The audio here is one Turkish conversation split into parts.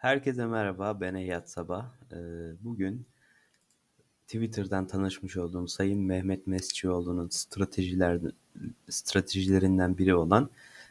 Herkese merhaba, ben Eyyat Sabah. Ee, bugün Twitter'dan tanışmış olduğum Sayın Mehmet Mescioğlu'nun stratejiler, stratejilerinden biri olan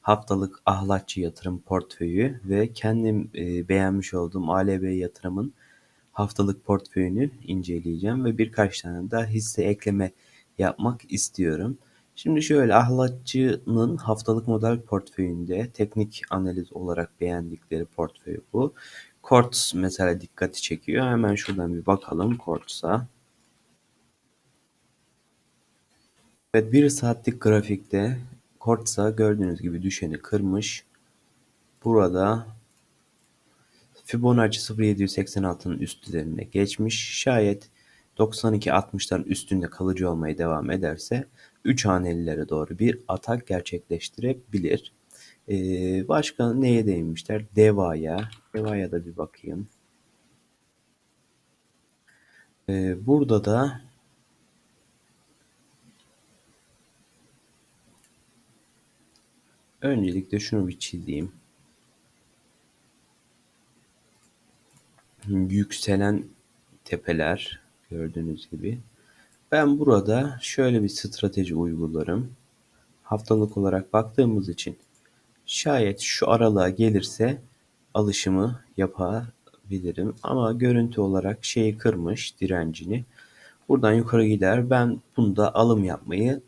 haftalık ahlatçı yatırım portföyü ve kendim e, beğenmiş olduğum ALB yatırımın haftalık portföyünü inceleyeceğim ve birkaç tane daha hisse ekleme yapmak istiyorum. Şimdi şöyle ahlatçının haftalık model portföyünde teknik analiz olarak beğendikleri portföy bu. Quartz mesela dikkati çekiyor. Hemen şuradan bir bakalım Quartz'a. Evet 1 saatlik grafikte Quartz'a gördüğünüz gibi düşeni kırmış. Burada Fibonacci 0786'nın üstlerine geçmiş. Şayet 92-60'ların üstünde kalıcı olmaya devam ederse 3 hanelilere doğru bir atak gerçekleştirebilir. Ee, başka neye değinmişler? Deva'ya. Deva'ya da bir bakayım. Ee, burada da öncelikle şunu bir çizeyim. Yükselen tepeler gördüğünüz gibi. Ben burada şöyle bir strateji uygularım. Haftalık olarak baktığımız için şayet şu aralığa gelirse alışımı yapabilirim. Ama görüntü olarak şeyi kırmış direncini. Buradan yukarı gider. Ben bunda alım yapmayı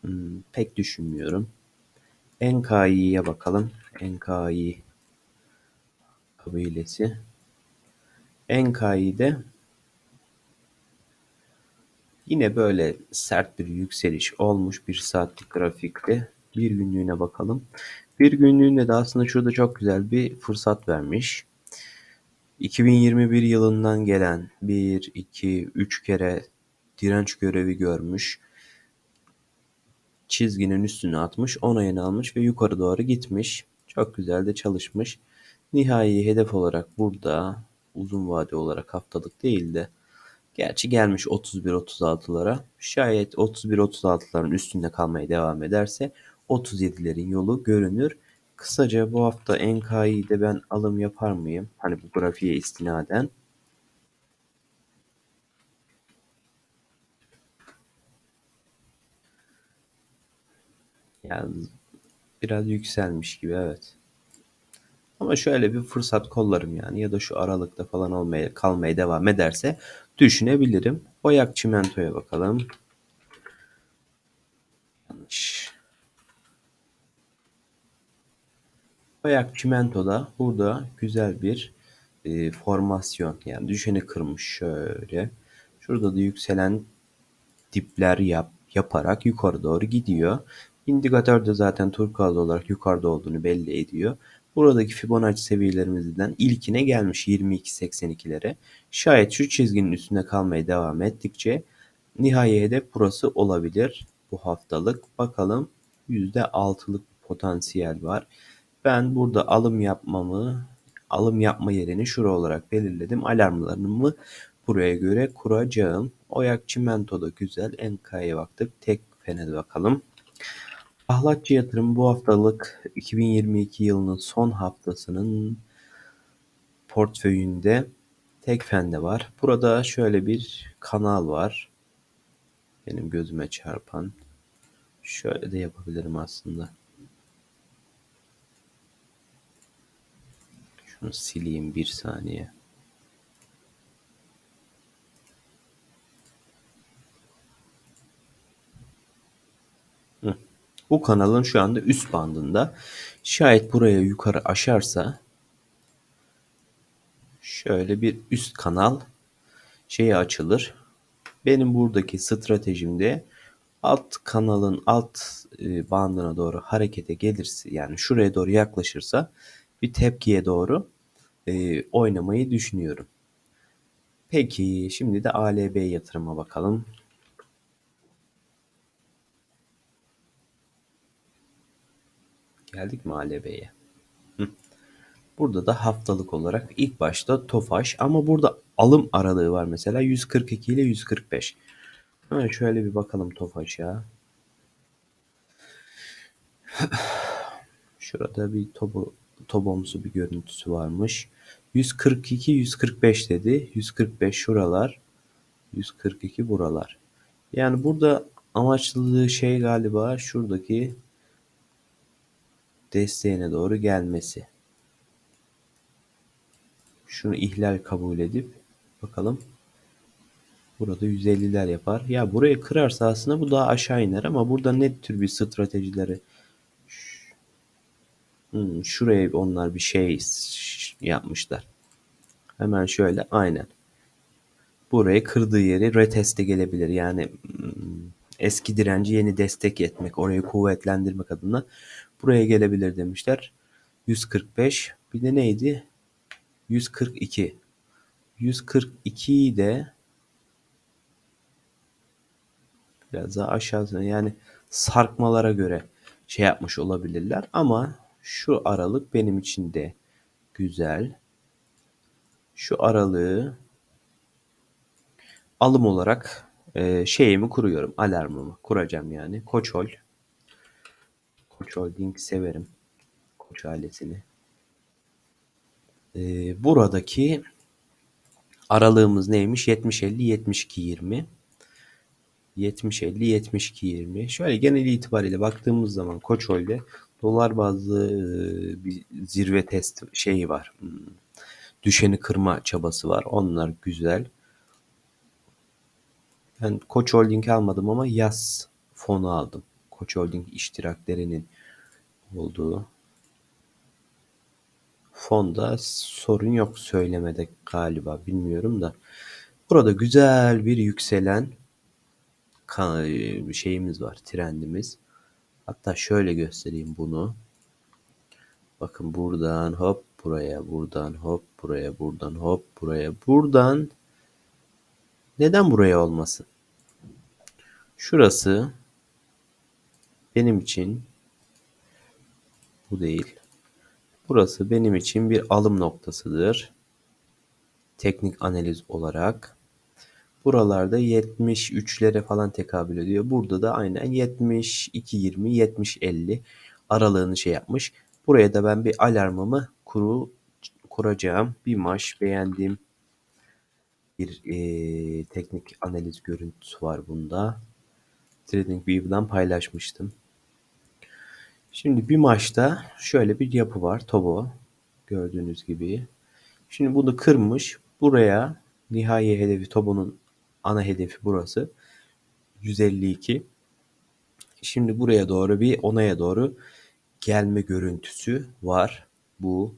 hmm, pek düşünmüyorum. NKI'ye bakalım. NKI kabilesi. NKI'de Yine böyle sert bir yükseliş olmuş bir saatlik grafikte. Bir günlüğüne bakalım. Bir günlüğünde de aslında şurada çok güzel bir fırsat vermiş. 2021 yılından gelen 1, 2, 3 kere direnç görevi görmüş. Çizginin üstüne atmış, onayını almış ve yukarı doğru gitmiş. Çok güzel de çalışmış. Nihai hedef olarak burada uzun vade olarak haftalık değil de Gerçi gelmiş 31-36'lara. Şayet 31-36'ların üstünde kalmaya devam ederse 37'lerin yolu görünür. Kısaca bu hafta NKI'de ben alım yapar mıyım? Hani bu grafiğe istinaden. Yani biraz yükselmiş gibi evet. Ama şöyle bir fırsat kollarım yani ya da şu aralıkta falan olmaya kalmaya devam ederse düşünebilirim. Oyak çimentoya bakalım. Yanlış. Oyak çimentoda burada güzel bir e, formasyon yani düşeni kırmış şöyle. Şurada da yükselen dipler yap, yaparak yukarı doğru gidiyor. İndikatör de zaten turkuaz olarak yukarıda olduğunu belli ediyor. Buradaki Fibonacci seviyelerimizden ilkine gelmiş 22.82'lere. Şayet şu çizginin üstünde kalmaya devam ettikçe nihai hedef burası olabilir bu haftalık. Bakalım %6'lık potansiyel var. Ben burada alım yapmamı alım yapma yerini şura olarak belirledim. Alarmlarımı buraya göre kuracağım. Oyak çimento da güzel. Enka'ya baktık. Tek fene bakalım. Ahlatçı Yatırım bu haftalık 2022 yılının son haftasının portföyünde tek fende var. Burada şöyle bir kanal var. Benim gözüme çarpan. Şöyle de yapabilirim aslında. Şunu sileyim bir saniye. Bu kanalın şu anda üst bandında. Şayet buraya yukarı aşarsa şöyle bir üst kanal şeyi açılır. Benim buradaki stratejimde alt kanalın alt e, bandına doğru harekete gelirse yani şuraya doğru yaklaşırsa bir tepkiye doğru e, oynamayı düşünüyorum. Peki şimdi de ALB yatırıma bakalım. Geldik mi ALB'ye? Burada da haftalık olarak ilk başta Tofaş ama burada alım aralığı var mesela 142 ile 145. Hemen şöyle bir bakalım Tofaş'a. Şurada bir topu Tobomsu bir görüntüsü varmış. 142 145 dedi. 145 şuralar. 142 buralar. Yani burada amaçladığı şey galiba şuradaki desteğine doğru gelmesi. Şunu ihlal kabul edip bakalım. Burada 150'ler yapar. Ya burayı kırarsa aslında bu daha aşağı iner ama burada ne tür bir stratejileri Hmm, şuraya onlar bir şey yapmışlar. Hemen şöyle aynen. Burayı kırdığı yeri reteste gelebilir. Yani hmm, eski direnci yeni destek etmek, orayı kuvvetlendirmek adına buraya gelebilir demişler. 145 bir de neydi? 142. 142'yi de biraz daha aşağısına yani sarkmalara göre şey yapmış olabilirler ama şu aralık benim için de güzel. Şu aralığı alım olarak e, şeyimi kuruyorum. Alarmımı kuracağım yani. Koçhol. Koç Holding severim. Koç ailesini. E, buradaki aralığımız neymiş? 70-50-72-20. 70-50-72-20. Şöyle genel itibariyle baktığımız zaman Koçhol'de dolar bazlı e, bir zirve test şeyi var. Hmm, düşeni kırma çabası var. Onlar güzel. Ben Koç Holding almadım ama yaz fonu aldım. Koç Holding iştiraklerinin olduğu fonda sorun yok söylemede galiba bilmiyorum da. Burada güzel bir yükselen şeyimiz var trendimiz. Hatta şöyle göstereyim bunu. Bakın buradan hop buraya, buradan hop buraya, buradan hop buraya, buradan neden buraya olmasın? Şurası benim için bu değil. Burası benim için bir alım noktasıdır. Teknik analiz olarak. Buralarda 73'lere falan tekabül ediyor. Burada da aynen 72 20 70 50 aralığını şey yapmış. Buraya da ben bir alarmımı kuru kuracağım. Bir maç beğendiğim bir e, teknik analiz görüntüsü var bunda. TradingView'dan paylaşmıştım. Şimdi bir maçta şöyle bir yapı var. Tobo gördüğünüz gibi. Şimdi bunu kırmış. Buraya nihai hedefi Tobo'nun ana hedefi burası. 152. Şimdi buraya doğru bir onaya doğru gelme görüntüsü var. Bu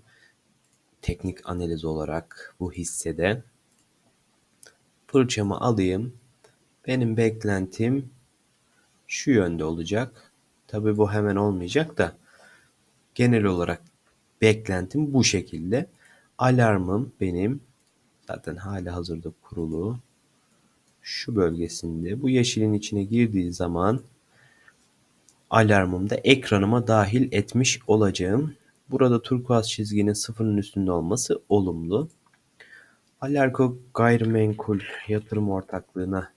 teknik analiz olarak bu hissede. Fırçamı alayım. Benim beklentim şu yönde olacak. Tabi bu hemen olmayacak da genel olarak beklentim bu şekilde. Alarmım benim zaten hala hazırda kurulu. Şu bölgesinde bu yeşilin içine girdiği zaman alarmımda ekranıma dahil etmiş olacağım. Burada turkuaz çizginin sıfırın üstünde olması olumlu. Alarko gayrimenkul yatırım ortaklığına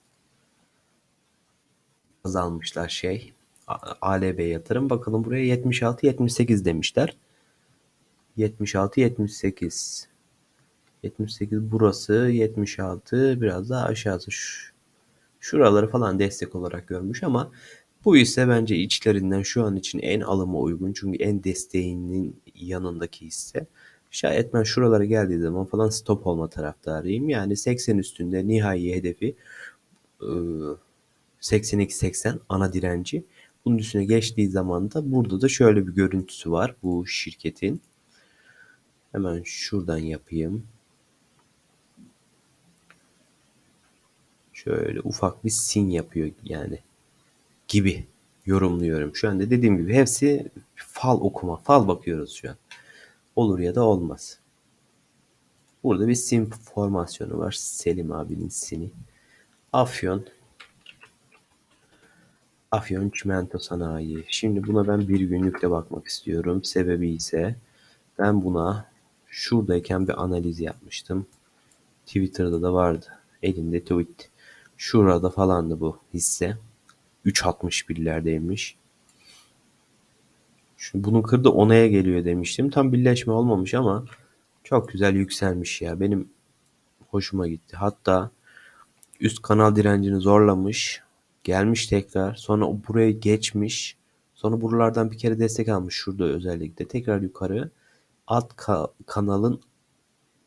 azalmışlar şey. ALB yatırım. Bakalım buraya 76-78 demişler. 76-78. 78 burası. 76 biraz daha aşağısı. Şuraları falan destek olarak görmüş ama bu ise bence içlerinden şu an için en alıma uygun. Çünkü en desteğinin yanındaki hisse. Şayet ben şuralara geldiği zaman falan stop olma taraftarıyım. Yani 80 üstünde nihai hedefi 82-80 ana direnci. Bunun üstüne geçtiği zaman da burada da şöyle bir görüntüsü var bu şirketin. Hemen şuradan yapayım. Şöyle ufak bir sin yapıyor yani gibi yorumluyorum. Şu anda dediğim gibi hepsi fal okuma, fal bakıyoruz şu an. Olur ya da olmaz. Burada bir sim formasyonu var. Selim abinin sini. Afyon Afyon Çimento Sanayi. Şimdi buna ben bir günlükte bakmak istiyorum. Sebebi ise ben buna şuradayken bir analiz yapmıştım. Twitter'da da vardı. Elimde tweet. Şurada falandı bu hisse. 3.61'lerdeymiş. Şu bunun kırdı onaya geliyor demiştim. Tam birleşme olmamış ama çok güzel yükselmiş ya. Benim hoşuma gitti. Hatta üst kanal direncini zorlamış. Gelmiş tekrar. Sonra buraya geçmiş. Sonra buralardan bir kere destek almış. Şurada özellikle. Tekrar yukarı. Alt ka- kanalın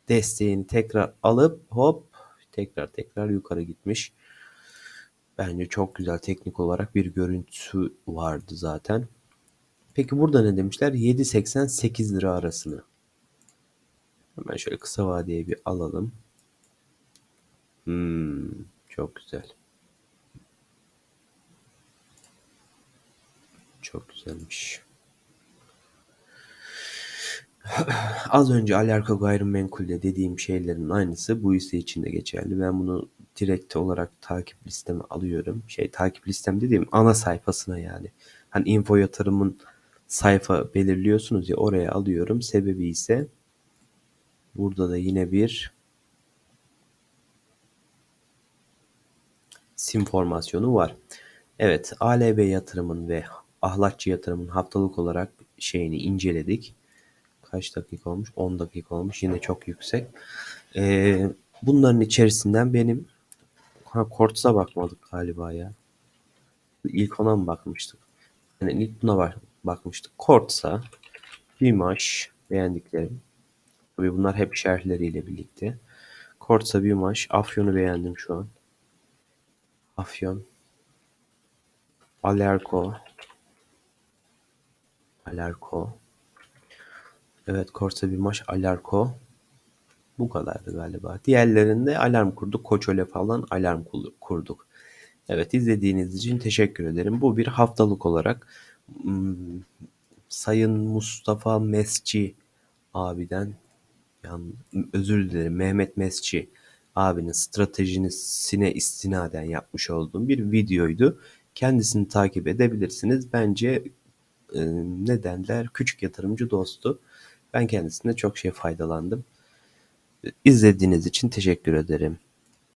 desteğini tekrar alıp hop tekrar tekrar yukarı gitmiş. Bence çok güzel teknik olarak bir görüntüsü vardı zaten. Peki burada ne demişler? 7.80-8 lira arasını. Hemen şöyle kısa vadeye bir alalım. Hmm, çok güzel. Çok güzelmiş. Az önce Alarko Gayrimenkul'de dediğim şeylerin aynısı bu hisse için de geçerli. Ben bunu direkt olarak takip listeme alıyorum. Şey takip listem dediğim ana sayfasına yani. Hani info yatırımın sayfa belirliyorsunuz ya oraya alıyorum. Sebebi ise burada da yine bir sim formasyonu var. Evet ALB yatırımın ve Ahlatçı yatırımın haftalık olarak şeyini inceledik. Kaç dakika olmuş? 10 dakika olmuş. Yine çok yüksek. Ee, bunların içerisinden benim ha, Korts'a bakmadık galiba ya. İlk ona mı bakmıştık? Yani ilk buna bak bakmıştık. Korts'a, Bimaş beğendiklerim. Tabii bunlar hep şerhleriyle birlikte. Korts'a, Bimaş, Afyon'u beğendim şu an. Afyon, Alerko, Alerko. Evet Korsa Bimaş, Alarko. Bu kadardı galiba. Diğerlerinde alarm kurduk. Koçole falan alarm kurduk. Evet izlediğiniz için teşekkür ederim. Bu bir haftalık olarak hmm, Sayın Mustafa Mesci abiden yani özür dilerim Mehmet Mesci abinin stratejisine istinaden yapmış olduğum bir videoydu. Kendisini takip edebilirsiniz. Bence e, ne derler küçük yatırımcı dostu. Ben kendisine çok şey faydalandım. İzlediğiniz için teşekkür ederim.